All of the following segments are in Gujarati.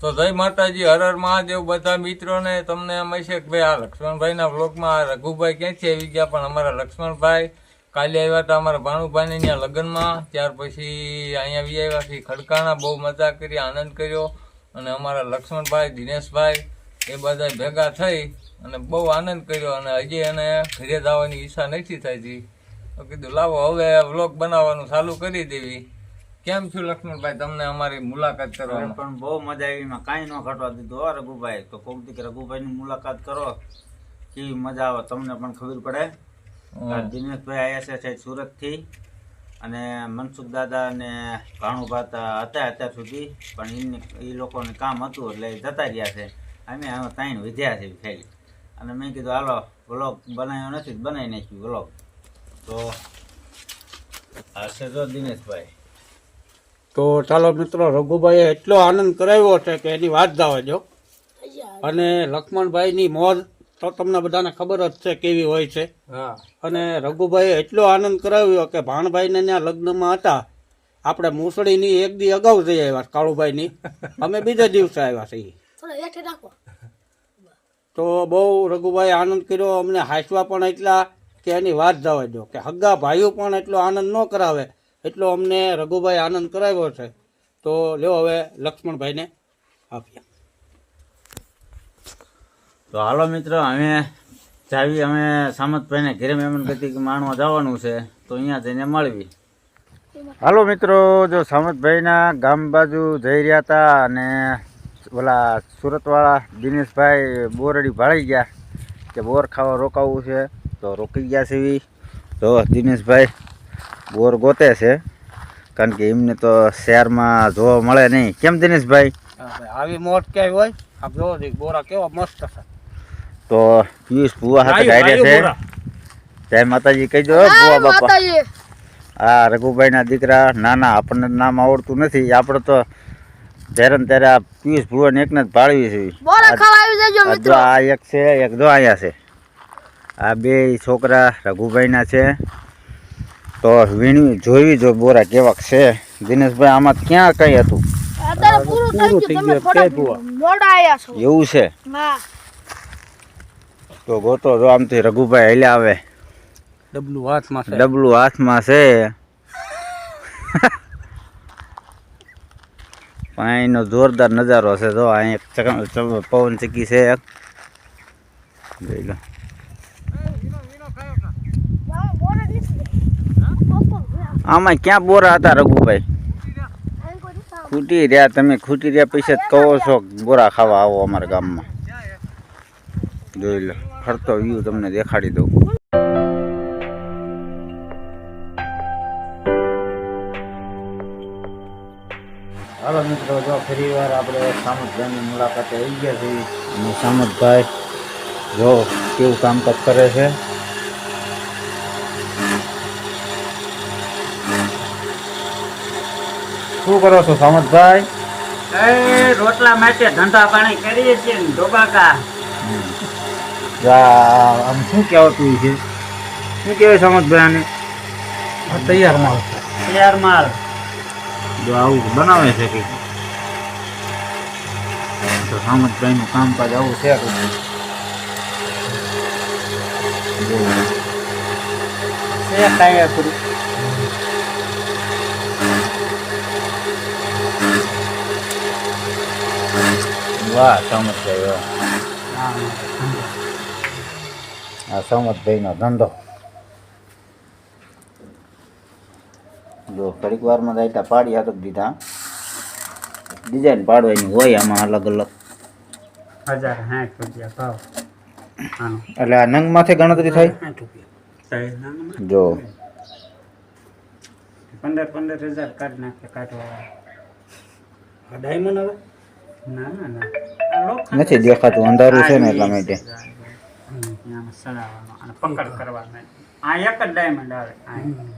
તો જય માતાજી, હર હર મહાદેવ, બધા મિત્રોને તમને એમ હશે કે ભાઈ આ લક્ષ્મણભાઈના વ્લોગમાં રઘુભાઈ ક્યાંથી આવી ગયા? પણ અમારા લક્ષ્મણભાઈ કાલે આવ્યા હતા અમારા ભાણુભાઈને ત્યાં લગ્નમાં. ત્યાર પછી અહીંયા આવી આવ્યા છીએ ખડકાણા, બહુ મજા કરી, આનંદ કર્યો. અને અમારા લક્ષ્મણભાઈ, દિનેશભાઈ એ બધા ભેગા થઈ અને બહુ આનંદ કર્યો. અને હજી એને ઘરે જવાની ઈચ્છા નથી થતી. તો કીધું, લાવો, હવે વ્લોગ બનાવવાનું ચાલુ કરી દેવી. કેમ છું લક્ષ્મણભાઈ? તમને અમારી મુલાકાત અરે કરવાની પણ બહુ મજા આવી એમાં કાંઈ ન ઘટવા દીધું હો રઘુભાઈ. તો કોક દીક રઘુભાઈની મુલાકાત કરો. કેવી મજા આવે તમને પણ ખબર પડે. દિનેશભાઈ આવ્યા છે સુરતથી. અને મનસુખ દાદા અને ભાણુભા હતા અત્યાર સુધી. પણ એને એ લોકોને કામ હતું એટલે એ જતા રહ્યા છે. અમે હવે ત્રણ વિધ્યા છે ખાલી. અને મેં કીધું હાલો વ્લોગ બનાવ્યો નથી બનાવી નાખ્યું વ્લોગ. તો આ તો દિનેશભાઈ. તો ચાલો મિત્રો રઘુભાઈએ એટલો આનંદ કરાવ્યો છે કે એની વાત જવા દો અને લક્ષ્મણભાઈની મોજ તો તમને બધાને ખબર જ છે કેવી હોય છે. અને રઘુભાઈએ એટલો આનંદ કરાવ્યો કે ભાણભાઈને ત્યાં લગ્નમાં હતા. આપણે મૂસળીની એક દી અગાઉ જઈ આવ્યા કાળુભાઈની. અમે બીજા દિવસે આવ્યા છીએ. તો બહુ રઘુભાઈ આનંદ કર્યો અમને હાંસવા પણ એટલા કે એની વાત જવા દો કે હગ્ગા ભાઈઓ પણ એટલો આનંદ ન કરાવે. એટલો અમને રઘુભાઈ આનંદ કરાવ્યો છે. તો લેવો હવે લક્ષ્મણભાઈને આપીએ. તો હાલો મિત્રો અમે જાવી અમે સામતભાઈને ઘરે મહેમાન ગતિ માણવા જવાનું છે તો અહીંયા જઈને મળવી. હાલો મિત્રો જો સામતભાઈના ગામ બાજુ જઈ રહ્યા હતા અને ઓલા સુરતવાળા દિનેશભાઈ બોરડી ભાળી ગયા કે બોર ખાવા રોકાવું છે તો રોકી ગયા છે તો દિનેશભાઈ બોર ગોતે છે. કારણ કે એમને તો શહેરમાં જોવા મળે નહીં. કેમ દિનેશભાઈ? ભાઈ, આવી મોટ ક્યાંય હોય? આપ જોવો બોરા કેવા મસ્ત છે. તો પિયુષ ભુવા હાથે ડાયરે છે. જય માતાજી કહી દો ભુવા બાપા. આ રઘુભાઈ ના દીકરા ના ના આપણને નામ આવડતું નથી. આપણે તો જ્યારે ને ત્યારે આ પિયુષ ભુવાને એકને જ ભાળવી છે. બોરા ખાવા આવી જજો આ આ એક છે એક જો અહીંયા છે. આ બે છોકરા રઘુભાઈના છે. તો વીણવી જોવી જો બોરા કેવાક છે. દિનેશભાઈ આમાં ક્યાં કઈ હતું? પૂરું થઈ ગયું. તમે ગયું, તે થોડા જુઓ. મોડા આયા છો. એવું છે? તો ગોતો જો આમથી રઘુભાઈ હેલ્યા આવે. ડબલું હાથમાં છે. ડબલું હાથમાં છે. પાણીનો જોરદાર નજારો છે. જો અહીં એક ચક- ચક- પવન ચીકી છે એક. જોઈ લો હા, બોરા નીકળી આમાં ક્યાં બોરા હતા, રઘુભાઈ? ખૂટી રહ્યા, તમે ખૂટી રહ્યા પૈસા કહો છો બોરા ખાવા આવો અમારા ગામમાં. જોઈ લો, ફરતો વ્યૂ તમને દેખાડી દઉં. હાલો મિત્રો, જો ફરી વાર આપણે સામતભાઈની મુલાકાતે આવી ગયા છીએ. અને સામતભાઈ, જો કેવું કામકાજ કરે છે? શું કરો છો સમજભાઈ એ રોટલા માટે ધંધા પાણી કરીએ છીએ ને ધોબાકા. આમ શું કહેવાતું છે? શું કહેવાય સામતભાઈ આને? તૈયાર માલ તૈયાર માલ. જો આવું બનાવે છે કંઈક. તો સામતભાઈનું કામકાજ આવું છે કંઈક. કાંઈ વાહ સામતભાઈ વાહ આ સામતભાઈનો ધંધો. જો ઘડીક વારમાં દાયટા પાડી હાથ દીધા. ડિઝાઇન પાડવાની હોય આમાં અલગ અલગ. હજાર સાઠ રૂપિયા ભાવ. એટલે આ નંગમાંથી ગણતરી થાય જો. પંદર પંદર હજાર કાઢી નાખે કાઢવા. ડાયમંડ હવે? ના ના ના આ લોખંડ નથી દેખાતું અંધારું છે ને એટલા માટે હમ, આમાં સડાવવાનો અને પકડ કરવાનો. આ એક જ ડાયમંડ આવે.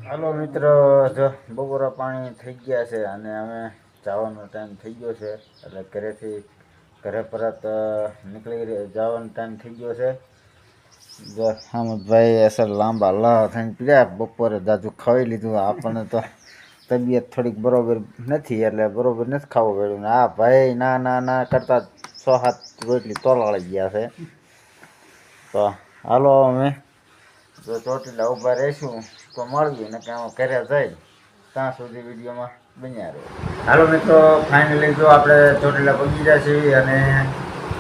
હાલો મિત્રો જો બપોરા પાણી થઈ ગયા છે અને અમે જવાનો ટાઈમ થઈ ગયો છે. એટલે ઘરેથી ઘરે પરત નીકળી રહ્યા- જવાનો ટાઈમ થઈ ગયો છે. જો હામદભાઈ અસર લાંબા લાંબા થઈને પીડ્યા બપોરે દાદુ ખાઈ લીધું. આપણને તો તબિયત થોડીક બરોબર નથી એટલે બરોબર નથી ખાવું પડ્યું. આ ભાઈ ના ના ના કરતા છ સાત રોટલી તોલાળી ગયા છે. તો હાલો અમે જો ચોટીલા ઊભા રહીશું તો મળીએ ને કે આમાં કર્યા જાય ત્યાં સુધી વિડીયોમાં બન્યા રહે. હાલો મિત્રો ફાઇનલી જો આપણે ચોટીલા પહોંચી ગયા છીએ અને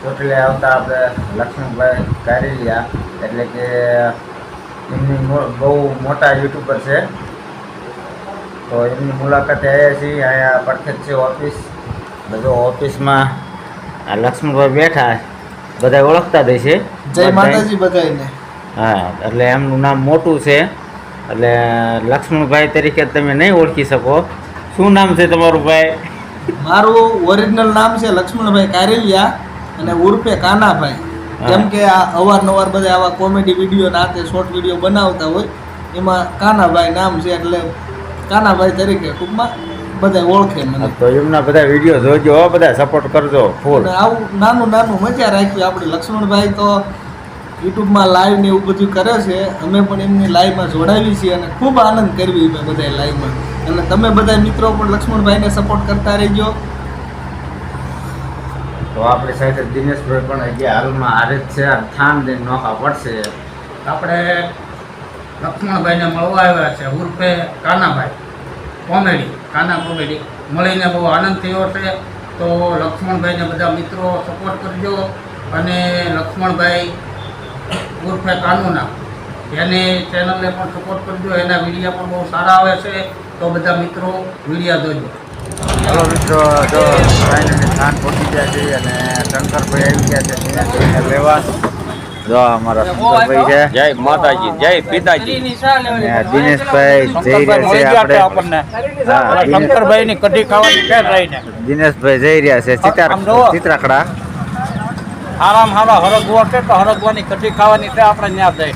ચોટીલા આવતા આપણે લક્ષ્મણભાઈ કારેલિયા એટલે કે એમની બહુ મોટા યુટ્યુબર છે. તો એમની મુલાકાતે આવ્યા છીએ અહીંયા પરફેક્ટ છે ઓફિસ. બધો ઓફિસમાં આ લક્ષ્મણભાઈ બેઠા બધા ઓળખતા જ છે. જય માતાજી બધાને હા એટલે એમનું નામ મોટું છે. એટલે લક્ષ્મણભાઈ તરીકે તમે નહીં ઓળખી શકો. શું નામ છે તમારું ભાઈ? મારું ઓરિજિનલ નામ છે લક્ષ્મણભાઈ કારેલિયા અને ઉર્ફે કાનાભાઈ. કેમ જેમ કે આ અવારનવાર બધા આવા કોમેડી વીડિયો ના તે શોર્ટ વીડિયો બનાવતા હોય એમાં કાનાભાઈ નામ છે એટલે કાનાભાઈ તરીકે ટૂંકમાં બધા ઓળખે મને. તો એમના બધા વીડિયો જોજો બધા સપોર્ટ કરજો ફૂલ આવું નાનું નાનું મજા રાખ્યું આપણે લક્ષ્મણભાઈ તો યુટ્યુબમાં લાઈવ ને એવું બધું કરે છે. અમે પણ એમની લાઈવમાં જોડાવી છીએ અને ખૂબ આનંદ કરવી અમે બધા લાઈવમાં અને તમે બધા મિત્રો પણ લક્ષ્મણભાઈને સપોર્ટ કરતા રહેજો. તો આપણી સાથે દિનેશભાઈ પણ હજી હાલમાં હારે જ છે. આ થાન દઈને નોખા પડશે. આપણે લક્ષ્મણભાઈને મળવા આવ્યા છે, ઉર્ફે કાનાભાઈ. કોમેડી, કાના કોમેડી. મળીને બહુ આનંદ થયો છે. તો લક્ષ્મણભાઈને બધા મિત્રો સપોર્ટ કરજો અને લક્ષ્મણભાઈ ઉર્ફે કાનુના. એને ચેનલને પણ સપોર્ટ કરજો. એના વિડીયા પણ બહુ સારા આવે છે. તો બધા મિત્રો વિડીયા જોજો. ચાલો મિત્રો, જો ફાઇનલી થાન પહોંચી ગયા છે અને શંકરભાઈ આવી ગયા છે. લેવા જો અમારા શંકરભાઈ છે. જય માતાજી જય પિતાજી. દિનેશભાઈ જઈ રહ્યા છે આપણે. શંકરભાઈ ની કઢી ખાવાની ફેર રહીને. દિનેશભાઈ જઈ રહ્યા છે ચિત્રા. ચિત્રાખડા. આરામ હારા હરગવા છે તો હરગવાની કઢી ખાવાની છે આપણે ત્યાં જઈ.